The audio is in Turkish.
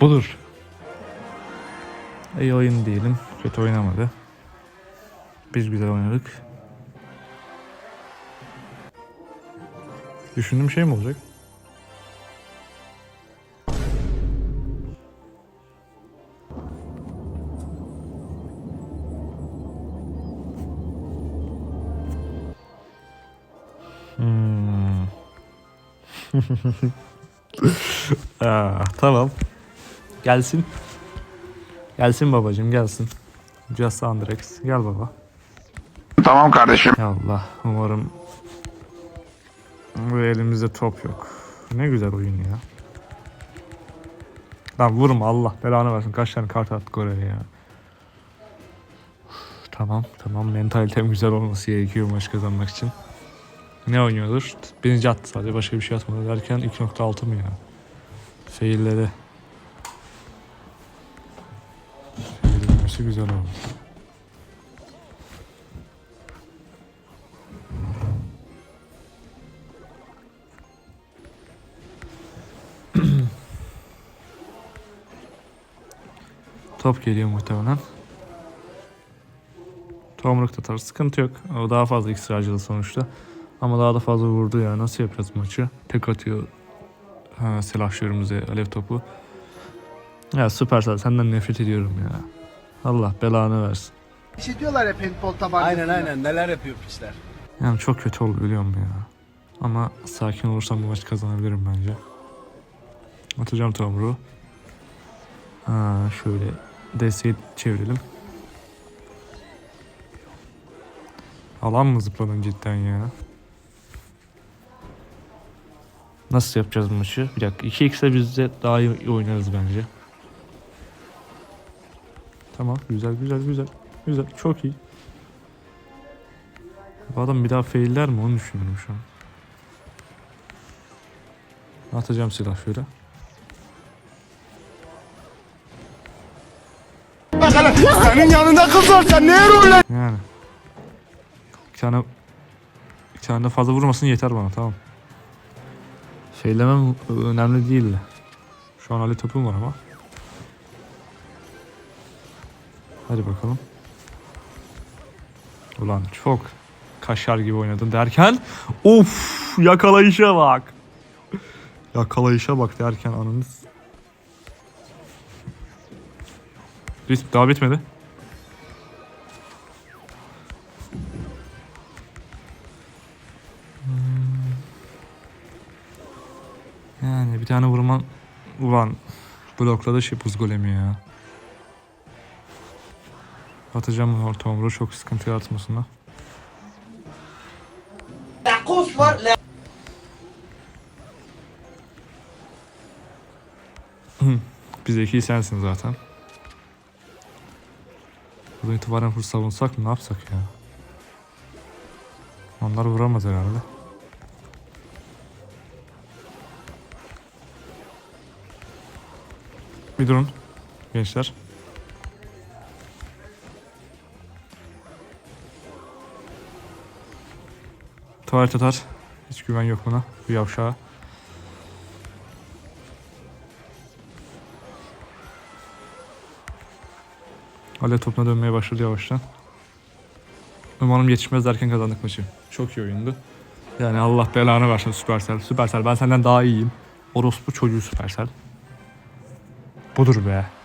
Budur. İyi oyun diyelim. Kötü oynamadı. Biz güzel oynadık. Düşündüğüm şey mi olacak? Hmm. Aa, tamam. Gelsin. Gelsin babacığım gelsin. Just Andrex. Gel baba. Tamam kardeşim. Ya Allah umarım bu elimizde top yok. Ne güzel oyun ya. Lan vurma Allah belanı versin. Kaç tane kart attık oraya ya. Tamam tamam mentalitem güzel olması gerekiyor maç kazanmak için. Ne oynuyordur? Birinci attı sadece başka bir şey atmadı derken 2.6 mı ya? Failleri. Faillemesi güzel oldu. Top geliyor muhtemelen. Tomruk atar. Sıkıntı yok. O daha fazla iksir harcadı sonuçta. Ama daha da fazla vurdu ya. Nasıl yapacağız maçı? Tek atıyor. Ha, silahşörümüze alev topu. Ya süpersel senden nefret ediyorum ya. Allah belanı versin. İşte diyorlar ya paintball tabancası. Aynen aynen neler yapıyor pisler. Yani çok kötü oldu biliyorum ya. Ama sakin olursam bu maç kazanabilirim bence. Atacağım tomruğu. Ha, şöyle desteği çevirelim. Alan mı zıpladın cidden ya? Nasıl yapacağız bu maçı? Bir dakika. 2x'e biz de daha iyi oynarız bence. Tamam. Güzel güzel güzel. Güzel. Çok iyi. Bu adam bir daha failler mi onu düşünüyorum şu an. Atacağım silah şöyle. Senin yanında kız var sen neye rol Yani. Bir tane bir tane de fazla vurmasın yeter bana tamam. Feylemem önemli değil. Şu an Ali topum var ama. Hadi bakalım. Ulan çok kaşar gibi oynadın derken of yakalayışa bak. Yakalayışa bak derken anınız. Risk daha bitmedi. Yani bir tane vurman ulan blokladı şey buz golemi ya. Atacağım orta omuru çok sıkıntı yaratmasına. Biz zeki sensin zaten. Buradan itibaren full savunsak mı ne yapsak ya? Onlar vuramaz herhalde. Bir durun gençler. Tuvalet atar. Hiç güven yok buna. Bu yavşağa. Hala topuna dönmeye başladı yavaştan. Umarım yetişmez derken kazandık maçı. Çok iyi oyundu. Yani Allah belanı versin Supercell. Supercell ben senden daha iyiyim. Orospu çocuğu Supercell. Budur be.